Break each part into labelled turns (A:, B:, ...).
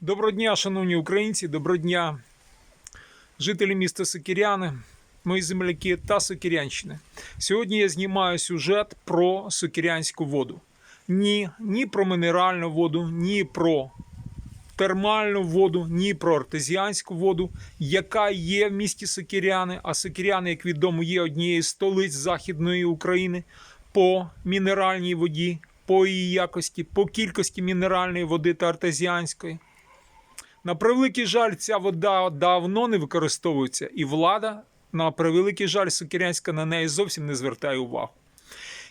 A: Доброго дня, шановні українці, доброго дня, жителі міста Сокиряни, мої земляки та Сокирянщини. Сьогодні я знімаю сюжет про сокирянську воду. Ні, ні про мінеральну воду, ні про термальну воду, ні про артезіанську воду, яка є в місті Сокиряни. А Сокиряни, як відомо, є однією з столиць Західної України по мінеральній воді, по її якості, по кількості мінеральної води та артезіанської. На превеликий жаль, ця вода давно не використовується, і влада, на превеликий жаль, Сокирянська на неї зовсім не звертає увагу.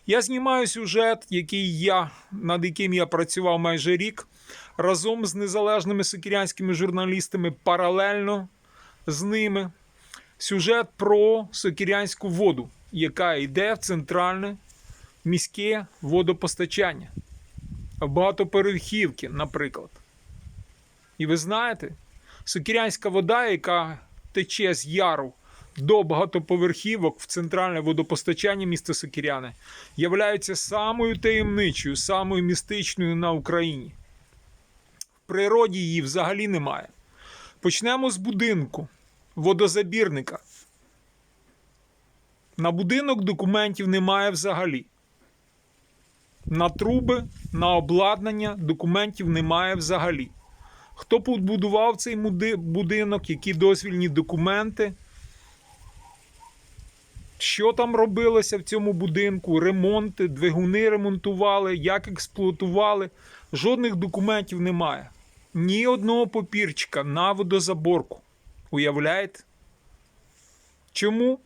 A: Я знімаю сюжет, який я, над яким я працював майже рік, разом з незалежними сокирянськими журналістами, паралельно з ними. Сюжет про сокирянську воду, яка йде в центральне міське водопостачання, в багатоповерхівки, наприклад. І ви знаєте, сокирянська вода, яка тече з яру до багатоповерхівок в центральне водопостачання міста Сокиряни, являється самою таємничою, самою містичною на Україні. В природі її взагалі немає. Почнемо з будинку, водозабірника. На будинок документів немає взагалі. На труби, на обладнання документів немає взагалі. Хто побудував цей будинок, які дозвільні документи? Що там робилося в цьому будинку? Ремонти, двигуни ремонтували, як експлуатували. Жодних документів немає. Ні одного папірчика на водозаборку. Уявляєте? Чому?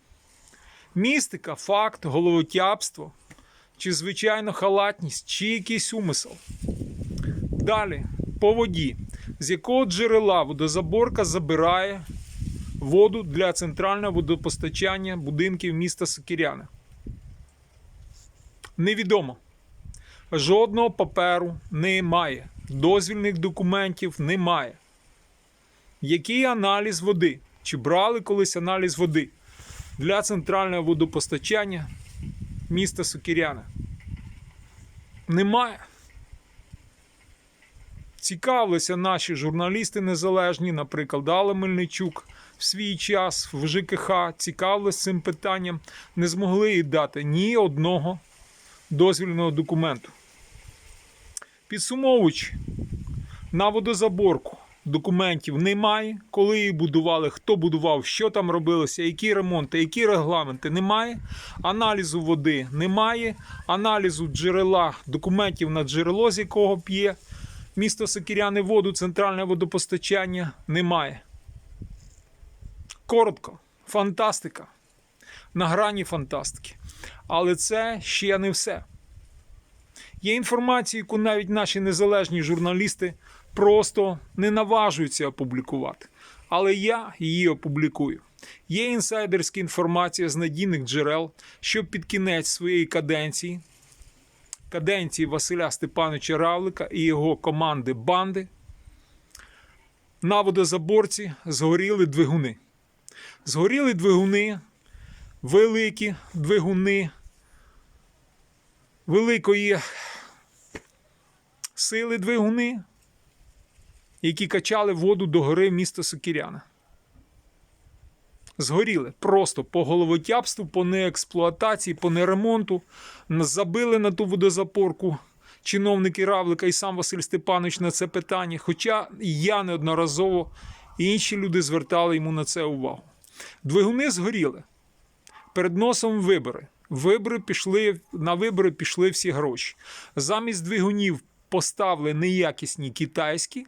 A: Містика, факт, головотяпство, чи звичайно халатність, чи якийсь умисел. Далі, по воді з якого джерела водозаборка забирає воду для центрального водопостачання будинків міста Сокиряни. Невідомо. Жодного паперу немає. Дозвільних документів немає. Який аналіз води? Чи брали колись аналіз води для центрального водопостачання міста Сокиряни? Немає. Цікавилися наші журналісти незалежні, наприклад, Алла Мельничук в свій час в ЖКХ цікавилися цим питанням, не змогли їй дати ні одного дозвільного документу. Підсумовуючи, на водозаборку документів немає. Коли її будували, хто будував, що там робилося, які ремонти, які регламенти немає. Аналізу води немає, аналізу джерела, документів на джерело, з якого п'є місто Сокиряни воду, центральне водопостачання немає. Коротко, фантастика. На грані фантастики. Але це ще не все. Є інформація, яку навіть наші незалежні журналісти просто не наважуються опублікувати. Але я її опублікую. Є інсайдерська інформація з надійних джерел, що під кінець своєї каденції каденції Василя Степановича Равлика і його команди банди на водозаборці згоріли двигуни. Згоріли двигуни, великі двигуни великої сили двигуни, які качали воду до гори міста Сокиряна. Згоріли просто по головотяпству, по неексплуатації, по неремонту. Забили на ту водозапорку чиновники Равлика і сам Василь Степанович на це питання. Хоча я неодноразово і інші люди звертали йому на це увагу. Двигуни згоріли. Перед носом вибори. Вибори пішли, на вибори пішли всі гроші. Замість двигунів поставили неякісні китайські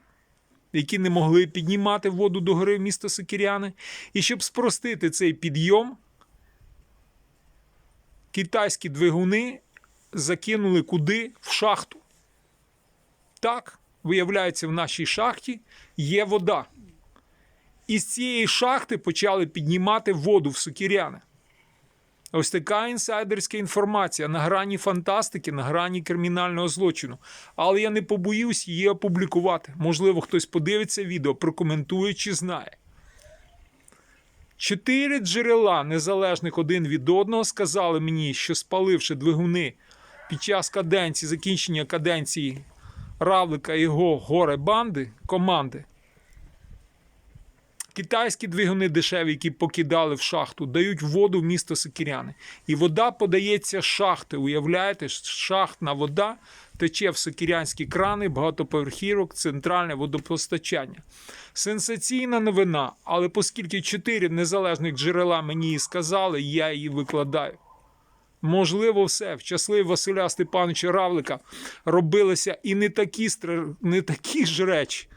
A: які не могли піднімати воду до гори в місто Сокиряни. І щоб спростити цей підйом, китайські двигуни закинули куди в шахту. Так, виявляється, в нашій шахті є вода. І з цієї шахти почали піднімати воду в Сокиряни. Ось така інсайдерська інформація на грані фантастики, на грані кримінального злочину. Але я не побоюсь її опублікувати. Можливо, хтось подивиться відео, прокоментує чи знає. Чотири джерела, незалежних один від одного, сказали мені, що спаливши двигуни під час каденції, закінчення каденції Равлика і його горе банди, команди. Китайські двигуни дешеві, які покидали в шахту, дають воду в місто Сокиряни. І вода подається з шахти. Уявляєте, шахтна вода тече в сокирянські крани, багатоповерхівок, центральне водопостачання. Сенсаційна новина, але оскільки чотири незалежних джерела мені її сказали, я її викладаю. Можливо, все. В часи Василя Степановича Равлика робилися і не такі, не такі ж речі.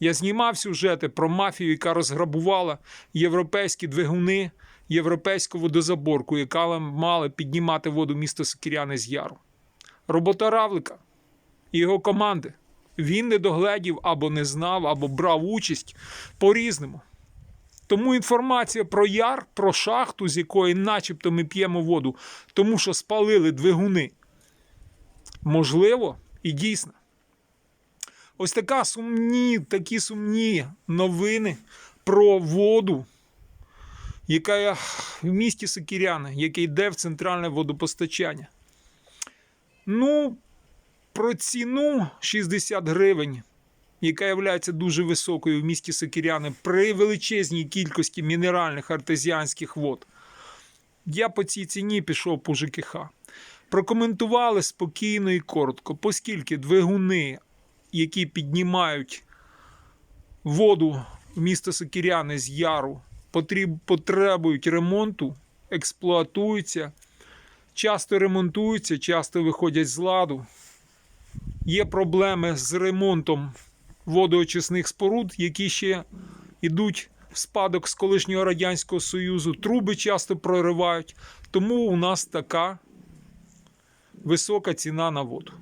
A: Я знімав сюжети про мафію, яка розграбувала європейські двигуни, європейську водозаборку, яка мала піднімати воду міста Сокиряни з Яру. Робота Равлика і його команди. Він не догледів або не знав, або брав участь по-різному. Тому інформація про яр, про шахту, з якої начебто ми п'ємо воду, тому що спалили двигуни. Можливо, і дійсно. Ось така сумні, такі сумні новини про воду, яка в місті Сокіряни, яке йде в центральне водопостачання. Ну, про ціну 60 гривень, яка є дуже високою в місті Сокіряни при величезній кількості мінеральних артезіанських вод. Я по цій ціні пішов по ЖКХ. Прокоментували спокійно і коротко, оскільки двигуни, які піднімають воду в місто з яру, потребують ремонту, експлуатуються, часто ремонтуються, часто виходять з ладу. Є проблеми з ремонтом водоочисних споруд, які ще йдуть в спадок з колишнього Радянського Союзу. Труби часто проривають. Тому у нас така висока ціна на воду.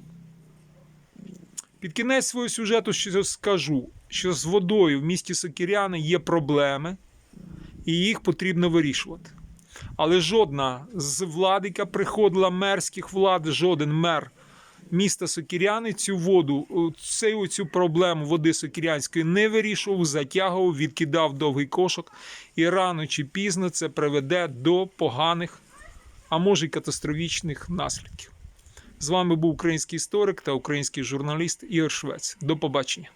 A: Під кінець свого сюжету ще скажу, що з водою в місті Сокіряни є проблеми, і їх потрібно вирішувати. Але жодна з влад, яка приходила мерських влад, жоден мер міста Сокіряни цю воду, цю, цю проблему води Сокірянської не вирішував, затягував, відкидав довгий кошок, і рано чи пізно це приведе до поганих, а може й катастрофічних наслідків. З вами був український історик та український журналіст Ігор Швець. До побачення.